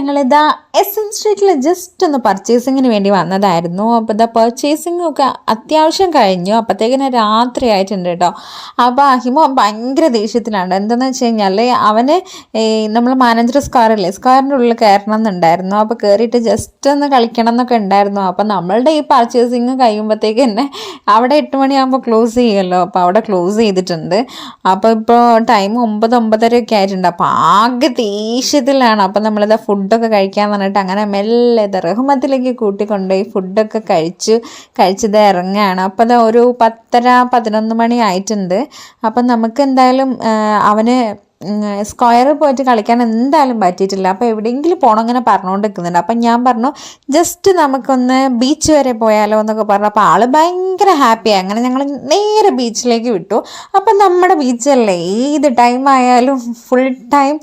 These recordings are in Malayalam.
ഞങ്ങളിതാ എസ് എൻ സ്ട്രീറ്റിൽ ജസ്റ്റ് ഒന്ന് പർച്ചേസിങ്ങിന് വേണ്ടി വന്നതായിരുന്നു. അപ്പോൾ ഇതാ പർച്ചേസിംഗ് ഒക്കെ അത്യാവശ്യം കഴിഞ്ഞു. അപ്പോഴത്തേക്കിന് രാത്രി ആയിട്ടുണ്ട് കേട്ടോ. അപ്പോൾ അഹിമോ ഭയങ്കര ദേഷ്യത്തിലാണ്. എന്താണെന്ന് വെച്ച് കഴിഞ്ഞാൽ അവന് നമ്മൾ മാനേജർ സ്ക്വയറല്ലേ സ്ക്വയറിന്റെ ഉള്ളിൽ കയറണം എന്നുണ്ടായിരുന്നു. അപ്പോൾ കയറിയിട്ട് ജസ്റ്റ് ഒന്ന് കളിക്കണം എന്നൊക്കെ ഉണ്ടായിരുന്നു. അപ്പോൾ നമ്മളുടെ ഈ പർച്ചേസിങ് കഴിയുമ്പോഴത്തേക്ക് തന്നെ അവിടെ എട്ട് മണിയാകുമ്പോൾ ക്ലോസ് ചെയ്യുമല്ലോ. അപ്പോൾ അവിടെ ക്ലോസ് ചെയ്തിട്ടുണ്ട്. അപ്പോൾ ഇപ്പോൾ ടൈം ഒമ്പത് ഒമ്പതര ഒക്കെ ആയിട്ടുണ്ട്. അപ്പോൾ ആകെ ദേഷ്യത്തിലാണ്. അപ്പം നമ്മളിത് ഫുഡൊക്കെ കഴിക്കാൻ പറഞ്ഞിട്ട് അങ്ങനെ മെല്ലെ ഇത് റഹ്മത്തിലേക്ക് കൂട്ടിക്കൊണ്ടുപോയി ഫുഡൊക്കെ കഴിച്ചു കഴിച്ചത് ഇറങ്ങുകയാണ് അപ്പോൾ അത് ഒരു പത്തര പതിനൊന്ന് മണി ആയിട്ടുണ്ട്. അപ്പം നമുക്ക് എന്തായാലും അവന് സ്ക്വയറിൽ പോയിട്ട് കളിക്കാൻ എന്തായാലും പറ്റിയിട്ടില്ല. അപ്പോൾ എവിടെയെങ്കിലും പോകണം അങ്ങനെ പറഞ്ഞുകൊണ്ട് നിൽക്കുന്നുണ്ട് അപ്പം ഞാൻ പറഞ്ഞു ജസ്റ്റ് നമുക്കൊന്ന് ബീച്ച് വരെ പോയാലോ എന്നൊക്കെ പറഞ്ഞു. അപ്പോൾ ആൾ ഭയങ്കര ഹാപ്പിയായി അങ്ങനെ ഞങ്ങൾ നേരെ ബീച്ചിലേക്ക് വിട്ടു. അപ്പം നമ്മുടെ ബീച്ചല്ലേ ഏത് ടൈം ആയാലും ഫുൾ ടൈം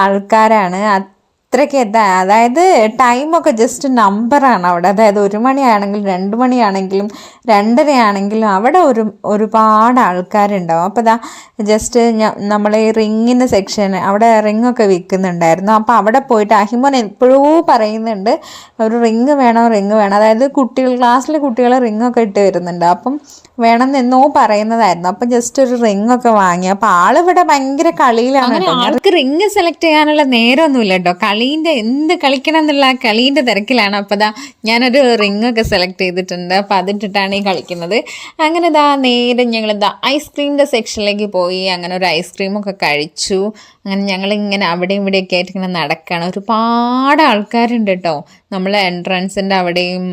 ആൾക്കാരാണ്. അത്രയ്ക്ക് എന്താ അതായത് ടൈമൊക്കെ ജസ്റ്റ് നമ്പറാണ് അവിടെ. അതായത് ഒരു മണിയാണെങ്കിലും രണ്ട് മണിയാണെങ്കിലും രണ്ടരയാണെങ്കിലും അവിടെ ഒരു ഒരുപാട് ആൾക്കാരുണ്ടാവും. അപ്പോൾ ഇതാ ജസ്റ്റ് നമ്മൾ ഈ റിങ്ങിന്റെ സെക്ഷൻ അവിടെ റിങ്ങൊക്കെ വിൽക്കുന്നുണ്ടായിരുന്നു. അപ്പോൾ അവിടെ പോയിട്ട് അഹിമോൻ എപ്പോഴും പറയുന്നുണ്ട് ഒരു റിങ് വേണം റിങ് വേണം. അതായത് കുട്ടികൾ ക്ലാസ്സിലെ കുട്ടികൾ റിങ്ങൊക്കെ ഇട്ട് വരുന്നുണ്ട്. അപ്പം വേണം എന്നോ പറയുന്നതായിരുന്നു. അപ്പം ജസ്റ്റ് ഒരു റിങ് ഒക്കെ വാങ്ങി. അപ്പോൾ ആളിവിടെ ഭയങ്കര കളിയിലാണ് ആൾക്ക് റിങ് സെലക്ട് ചെയ്യാനുള്ള നേരമൊന്നുമില്ല കേട്ടോ. കളീന്റെ എന്ത് കളിക്കണം എന്നുള്ള ആ കളീന്റെ തിരക്കിലാണ്. അപ്പം ഇതാ ഞാനൊരു റിങ് ഒക്കെ സെലക്ട് ചെയ്തിട്ടുണ്ട്. അപ്പോൾ അതിട്ടിട്ടാണ് ഈ കളിക്കുന്നത്. അങ്ങനെ ഇതാ നേരെ ഞങ്ങൾ ദാ ഐസ്ക്രീമിന്റെ സെക്ഷനിലേക്ക് പോയി. അങ്ങനെ ഒരു ഐസ്ക്രീമൊക്കെ കഴിച്ചു. അങ്ങനെ ഞങ്ങൾ ഇങ്ങനെ അവിടെയും ഇവിടെയൊക്കെ ആയിട്ട് ഇങ്ങനെ നടക്കുകയാണ് ഒരുപാട് ആൾക്കാരുണ്ട് കേട്ടോ നമ്മളെ എൻട്രൻസിന്റെ അവിടെയും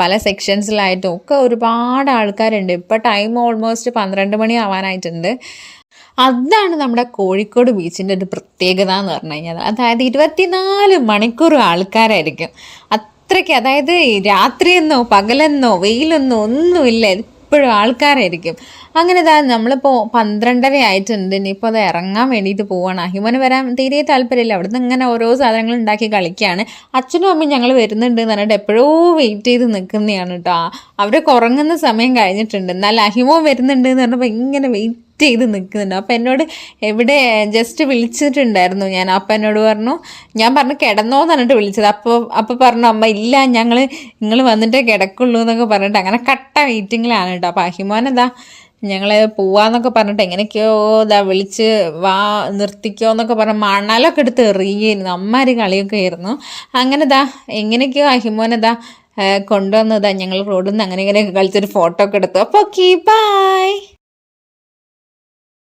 പല സെക്ഷൻസിലായിട്ടും ഒക്കെ ഒരുപാട് ആൾക്കാരുണ്ട്. ഇപ്പോൾ ടൈം ഓൾമോസ്റ്റ് പന്ത്രണ്ട് മണി ആവാനായിട്ടുണ്ട്. അതാണ് നമ്മുടെ കോഴിക്കോട് ബീച്ചിന്റെ ഒരു പ്രത്യേകത എന്ന് പറഞ്ഞു കഴിഞ്ഞാൽ. അതായത് ഇരുപത്തിനാല് മണിക്കൂർ ആൾക്കാരായിരിക്കും. അത്രയ്ക്ക് അതായത് രാത്രിയെന്നോ പകലെന്നോ വെയിലെന്നോ ഒന്നുമില്ല. എപ്പോഴും ആൾക്കാരായിരിക്കും. അങ്ങനെ ഇതാ നമ്മളിപ്പോൾ പന്ത്രണ്ടര ആയിട്ടുണ്ട്. ഇനിയിപ്പോൾ അത് ഇറങ്ങാൻ വേണ്ടിയിട്ട് പോവാണ്. അഹിമന് വരാൻ തീരെ താല്പര്യമില്ല. അവിടുന്ന് ഇങ്ങനെ ഓരോ സാധനങ്ങൾ ഉണ്ടാക്കി കളിക്കുകയാണ് അച്ഛനും അമ്മയും ഞങ്ങൾ വരുന്നുണ്ട് എന്ന് പറഞ്ഞിട്ട് എപ്പോഴോ വെയിറ്റ് ചെയ്ത് നിൽക്കുന്നതാണ് കേട്ടോ. അവർ കുറങ്ങുന്ന സമയം കഴിഞ്ഞിട്ടുണ്ട്. എന്നാൽ അഹിമോ വരുന്നുണ്ട് എന്ന് പറഞ്ഞപ്പോൾ ഇങ്ങനെ വെയിറ്റ് ചെയ്ത് നിൽക്കുന്നുണ്ട്. അപ്പം എന്നോട് എവിടെ ജസ്റ്റ് വിളിച്ചിട്ടുണ്ടായിരുന്നു ഞാൻ. അപ്പം എന്നോട് പറഞ്ഞു ഞാൻ പറഞ്ഞു കിടന്നോ എന്ന് പറഞ്ഞിട്ട് വിളിച്ചത്. അപ്പോൾ അപ്പോൾ പറഞ്ഞു അമ്മ ഇല്ല ഞങ്ങൾ നിങ്ങൾ വന്നിട്ടേ കിടക്കുള്ളൂ എന്നൊക്കെ പറഞ്ഞിട്ട് അങ്ങനെ കട്ട മീറ്റിങ്ങിലാണ് കേട്ടോ. അപ്പം അഹിമോൻ എന്താ ഞങ്ങൾ പോവാന്നൊക്കെ പറഞ്ഞിട്ട് എങ്ങനെയൊക്കെയോ ഇതാ വിളിച്ച് വാ നിർത്തിക്കോ എന്നൊക്കെ പറഞ്ഞ് മണലൊക്കെ എടുത്ത് എറിയായിരുന്നു അമ്മാര് കളിയൊക്കെ ആയിരുന്നു. അങ്ങനെ ഇതാ എങ്ങനെയൊക്കെയോ അഹിമോനതാ കൊണ്ടുവന്നതാ ഞങ്ങൾ റോഡിൽ നിന്ന് അങ്ങനെ ഇങ്ങനെയൊക്കെ കളിച്ചൊരു ഫോട്ടോ ഒക്കെ എടുത്തു. അപ്പോൾ ഓക്കെ ബൈ